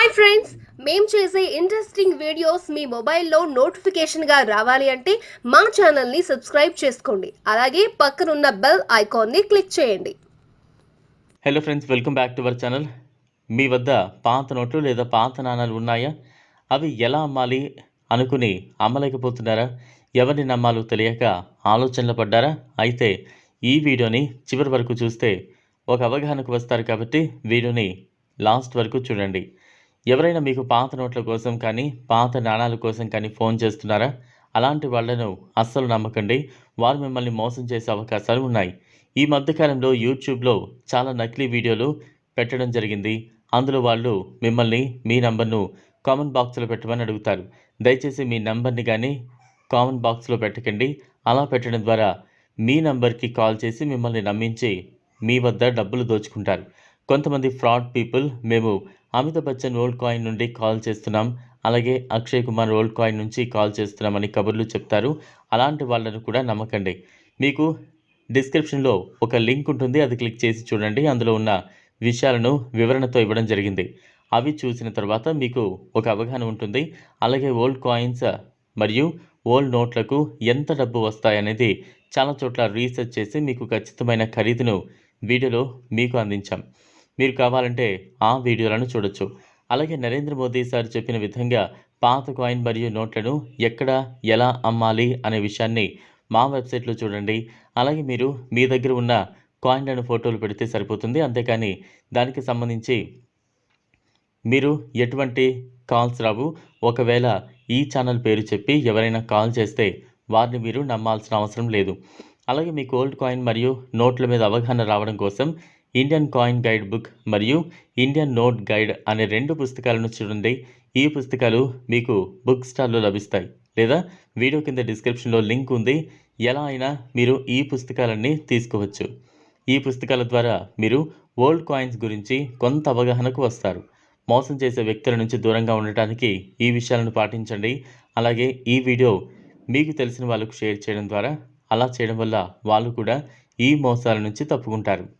Hi friends మేము చేసే interesting videos మీ మొబైల్లో నోటిఫికేషన్గా రావాలి అంటే మా ఛానల్ని సబ్స్క్రైబ్ చేసుకోండి. అలాగే పక్కనున్న బెల్ ఐకాన్ని క్లిక్ చేయండి. Hello friends welcome back to our channel మీ వద్ద పాత నోట్లు లేదా పాత నాణాలు ఉన్నాయా? అవి ఎలా అమ్మాలి అనుకుని అమ్మలేకపోతున్నారా? ఎవరిని నమ్మాలో తెలియక ఆలోచనలు పడ్డారా? అయితే ఈ వీడియోని చివరి వరకు చూస్తే ఒక అవగాహనకు వస్తారు కాబట్టి వీడియోని లాస్ట్ వరకు చూడండి. ఎవరైనా మీకు పాత నోట్ల కోసం కానీ పాత నాణాల కోసం కానీ ఫోన్ చేస్తున్నారా? అలాంటి వాళ్ళను అస్సలు నమ్మకండి. వారు మిమ్మల్ని మోసం చేసే అవకాశాలు ఉన్నాయి. ఈ మధ్యకాలంలో యూట్యూబ్లో చాలా నకిలీ వీడియోలు పెట్టడం జరిగింది. అందులో వాళ్ళు మిమ్మల్ని మీ నంబర్ను కామెంట్ బాక్స్లో పెట్టమని అడుగుతారు. దయచేసి మీ నంబర్ని కానీ కామెంట్ బాక్స్లో పెట్టకండి. అలా పెట్టడం ద్వారా మీ నంబర్కి కాల్ చేసి మిమ్మల్ని నమ్మించి మీ వద్ద డబ్బులు దోచుకుంటారు. కొంతమంది ఫ్రాడ్ పీపుల్ మేము అమితాబ్ బచ్చన్ ఓల్డ్ కాయిన్ నుండి కాల్ చేస్తున్నాం. అలాగే అక్షయ్ కుమార్ ఓల్డ్ కాయిన్ నుంచి కాల్ చేస్తున్నామని కబుర్లు చెప్తారు. అలాంటి వాళ్ళను కూడా నమ్మకండి. మీకు డిస్క్రిప్షన్లో ఒక లింక్ ఉంటుంది. అది క్లిక్ చేసి చూడండి. అందులో ఉన్న విషయాలను వివరణతో ఇవ్వడం జరిగింది. అవి చూసిన తర్వాత మీకు ఒక అవగాహన ఉంటుంది. అలాగే ఓల్డ్ కాయిన్స్ మరియు ఓల్డ్ నోట్లకు ఎంత డబ్బు వస్తాయనేది చాలా చోట్ల రీసెర్చ్ చేసి మీకు ఖచ్చితమైన ఖరీదును వీడియోలో మీకు అందించాం. మీరు కావాలంటే ఆ వీడియోలను చూడొచ్చు. అలాగే నరేంద్ర మోదీ సార్ చెప్పిన విధంగా పాత కాయిన్ మరియు నోట్లను ఎక్కడ ఎలా అమ్మాలి అనే విషయాన్ని మా వెబ్సైట్లో చూడండి. అలాగే మీరు మీ దగ్గర ఉన్న కాయిన్లను ఫోటోలు పెడితే సరిపోతుంది. అంతేకాని దానికి సంబంధించి మీరు ఎటువంటి కాల్స్ రావు. ఒకవేళ ఈ ఛానల్ పేరు చెప్పి ఎవరైనా కాల్ చేస్తే వారిని మీరు నమ్మాల్సిన అవసరం లేదు. అలాగే మీకు ఓల్డ్ కాయిన్ మరియు నోట్ల మీద అవగాహన రావడం కోసం ఇండియన్ కాయిన్ గైడ్ బుక్ మరియు ఇండియన్ నోట్ గైడ్ అనే రెండు పుస్తకాలను చూడండి. ఈ పుస్తకాలు మీకు బుక్ స్టాల్లో లభిస్తాయి. లేదా వీడియో కింద డిస్క్రిప్షన్లో లింక్ ఉంది. ఎలా అయినా మీరు ఈ పుస్తకాలన్నీ తీసుకోవచ్చు. ఈ పుస్తకాల ద్వారా మీరు ఓల్డ్ కాయిన్స్ గురించి కొంత అవగాహనకు వస్తారు. మోసం చేసే వ్యక్తుల నుంచి దూరంగా ఉండటానికి ఈ విషయాలను పాటించండి. అలాగే ఈ వీడియో మీకు తెలిసిన వాళ్ళకు షేర్ చేయడం ద్వారా అలా చేయడం వల్ల వాళ్ళు కూడా ఈ మోసాల నుంచి తప్పుకుంటారు.